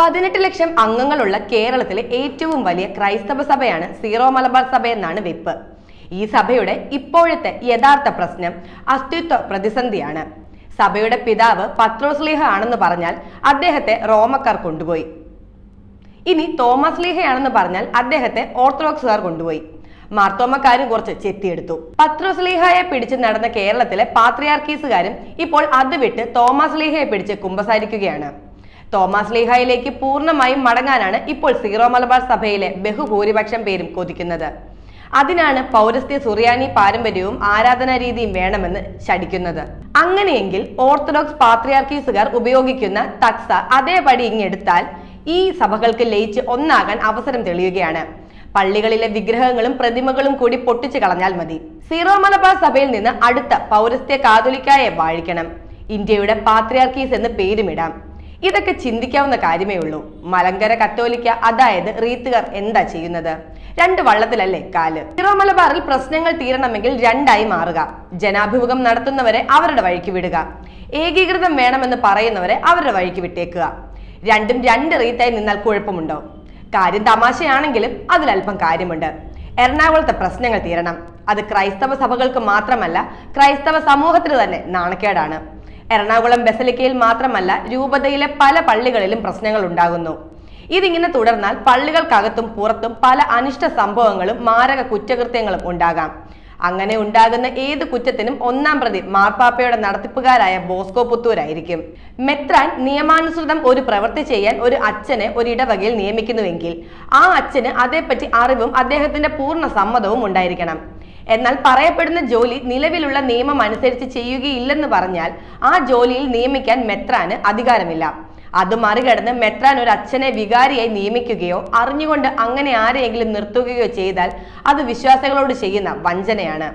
പതിനെട്ട് ലക്ഷം അംഗങ്ങളുള്ള കേരളത്തിലെ ഏറ്റവും വലിയ ക്രൈസ്തവ സഭയാണ് സീറോ മലബാർ സഭ എന്നാണ് വെപ്പ്. ഈ സഭയുടെ ഇപ്പോഴത്തെ യഥാർത്ഥ പ്രശ്നം അസ്തിത്വ പ്രതിസന്ധിയാണ്. സഭയുടെ പിതാവ് പത്രോസ്ലീഹ ആണെന്ന് പറഞ്ഞാൽ അദ്ദേഹത്തെ റോമക്കാർ കൊണ്ടുപോയി. ഇനി തോമസ് ലീഹയാണെന്ന് പറഞ്ഞാൽ അദ്ദേഹത്തെ ഓർത്തഡോക്സുകാർ കൊണ്ടുപോയി. മാർത്തോമക്കാരും കുറച്ച് ചെത്തിയെടുത്തു. പത്രോസ് ലീഹയെ പിടിച്ച് നടന്ന കേരളത്തിലെ പാത്രിയാർക്കീസുകാരും ഇപ്പോൾ അത് വിട്ട് തോമസ് ലീഹയെ പിടിച്ച് കുമ്പസാരിക്കുകയാണ്. തോമസ് ലീഹയിലേക്ക് പൂർണമായും മടങ്ങാനാണ് ഇപ്പോൾ സീറോ മലബാർ സഭയിലെ ബഹുഭൂരിപക്ഷം പേരും കൊതിക്കുന്നത്. അതിനാണ് പൗരസ്ത്യ സുറിയാനി പാരമ്പര്യവും ആരാധനാ രീതിയും വേണമെന്ന് ശടിക്കുന്നത് അങ്ങനെയെങ്കിൽ ഓർത്തഡോക്സ് പാത്രിയാർക്കീസുകാർ ഉപയോഗിക്കുന്ന തക്സ അതേപടി ഇങ്ങെടുത്താൽ ഈ സഭകൾക്ക് ലയിച്ച് ഒന്നാകാൻ അവസരം തെളിയുകയാണ്. പള്ളികളിലെ വിഗ്രഹങ്ങളും പ്രതിമകളും കൂടി പൊട്ടിച്ചു കളഞ്ഞാൽ മതി. സീറോ മലബാർ സഭയിൽ നിന്ന് അടുത്ത പൗരസ്ത്യ കാതോലിക്കായെ വാഴിക്കണം. ഇന്ത്യയുടെ പാത്രിയാർക്കീസ് എന്ന് പേരുമിടാം. ഇതൊക്കെ ചിന്തിക്കാവുന്ന കാര്യമേ ഉള്ളൂ. മലങ്കര കത്തോലിക്ക അതായത് റീത്തുകാർ എന്താ ചെയ്യുന്നത്? രണ്ട് വള്ളത്തിലല്ലേ കാൽ? സീറോ പ്രശ്നങ്ങൾ തീരണമെങ്കിൽ രണ്ടായി മാറുക. ജനാഭിമുഖം നടത്തുന്നവരെ അവരുടെ വഴിക്ക് വിടുക. ഏകീകൃതം വേണമെന്ന് പറയുന്നവരെ അവരുടെ വഴിക്ക് വിട്ടേക്കുക. രണ്ടും രണ്ട് റീത്തായി നിന്നാൽ കുഴപ്പമുണ്ടോ? കാര്യം തമാശയാണെങ്കിലും അതിലല്പം കാര്യമുണ്ട്. എറണാകുളത്തെ പ്രശ്നങ്ങൾ തീരണം. അത് ക്രൈസ്തവ സഭകൾക്ക് മാത്രമല്ല ക്രൈസ്തവ സമൂഹത്തിന് തന്നെ നാണക്കേടാണ്. എറണാകുളം ബസലിക്കയിൽ മാത്രമല്ല രൂപതയിലെ പല പള്ളികളിലും പ്രശ്നങ്ങൾ ഉണ്ടാകുന്നു. ഇതിങ്ങനെ തുടർന്നാൽ പള്ളികൾക്കകത്തും പുറത്തും പല അനിഷ്ട സംഭവങ്ങളും മാരക കുറ്റകൃത്യങ്ങളും ഉണ്ടാകാം. അങ്ങനെ ഉണ്ടാകുന്ന ഏത് കുറ്റത്തിനും ഒന്നാം പ്രതി മാർപ്പാപ്പയുടെ നടത്തിപ്പുകാരായ ബോസ്കോ പുത്തൂരായിരിക്കും. മെത്രാൻ നിയമാനുസൃതം ഒരു പ്രവൃത്തി ചെയ്യാൻ ഒരു അച്ഛനെ ഒരു ഇടവകയിൽ നിയമിക്കുന്നുവെങ്കിൽ ആ അച്ഛന് അതേപ്പറ്റി അറിവും അദ്ദേഹത്തിന്റെ പൂർണ സമ്മതവും ഉണ്ടായിരിക്കണം. എന്നാൽ പറയപ്പെടുന്ന ജോലി നിലവിലുള്ള നിയമം അനുസരിച്ച് ചെയ്യുകയില്ലെന്ന് പറഞ്ഞാൽ ആ ജോലിയിൽ നിയമിക്കാൻ മെത്രാന് അധികാരമില്ല. അത് മറികടന്ന് മെത്രാൻ ഒരു അച്ഛനെ വികാരിയായി നിയമിക്കുകയോ അറിഞ്ഞുകൊണ്ട് അങ്ങനെ ആരെയെങ്കിലും നിർത്തുകയോ ചെയ്താൽ അത് വിശ്വാസികളോട് ചെയ്യുന്ന വഞ്ചനയാണ്.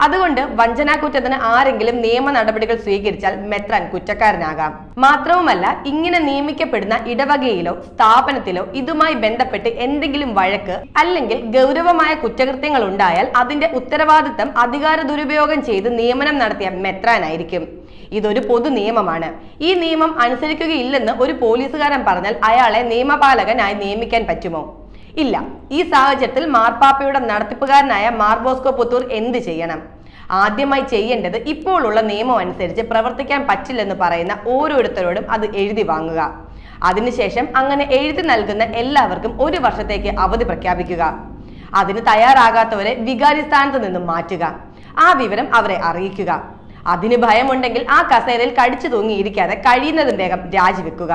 അതുകൊണ്ട് വഞ്ചനാ കുറ്റത്തിന് ആരെങ്കിലും നിയമ നടപടികൾ സ്വീകരിച്ചാൽ മെത്രാൻ കുറ്റക്കാരനാകാം. മാത്രവുമല്ല ഇങ്ങനെ നിയമിക്കപ്പെടുന്ന ഇടവകയിലോ സ്ഥാപനത്തിലോ ഇതുമായി ബന്ധപ്പെട്ട് എന്തെങ്കിലും വഴക്ക് അല്ലെങ്കിൽ ഗൗരവമായ കുറ്റകൃത്യങ്ങൾ ഉണ്ടായാൽ അതിന്റെ ഉത്തരവാദിത്തം അധികാര ദുരുപയോഗം ചെയ്ത് നിയമനം നടത്തിയ മെത്രാനായിരിക്കും. ഇതൊരു പൊതു നിയമമാണ്. ഈ നിയമം അനുസരിക്കുകയില്ലെന്ന് ഒരു പോലീസുകാരൻ പറഞ്ഞാൽ അയാളെ നിയമപാലകനായി നിയമിക്കാൻ പറ്റുമോ? ഇല്ല. ഈ സാഹചര്യത്തിൽ മാർപ്പാപ്പയുടെ നടത്തിപ്പുകാരനായ മാർബോസ്കോ പുത്തൂർ എന്ത് ചെയ്യണം? ആദ്യമായി ചെയ്യേണ്ടത് ഇപ്പോഴുള്ള നിയമം അനുസരിച്ച് പ്രവർത്തിക്കാൻ പറ്റില്ലെന്ന് പറയുന്ന ഓരോരുത്തരോടും അത് എഴുതി വാങ്ങുക. അതിനുശേഷം അങ്ങനെ എഴുതി നൽകുന്ന എല്ലാവർക്കും ഒരു വർഷത്തേക്ക് അവധി പ്രഖ്യാപിക്കുക. അതിന് തയ്യാറാകാത്തവരെ വികാരി സ്ഥാനത്ത് നിന്നും മാറ്റുക. ആ വിവരം അവരെ അറിയിക്കുക. അതിന് ഭയമുണ്ടെങ്കിൽ ആ കസേരയിൽ കടിച്ചു തൂങ്ങിയിരിക്കാതെ കഴിയുന്നതും വേഗം രാജിവെക്കുക.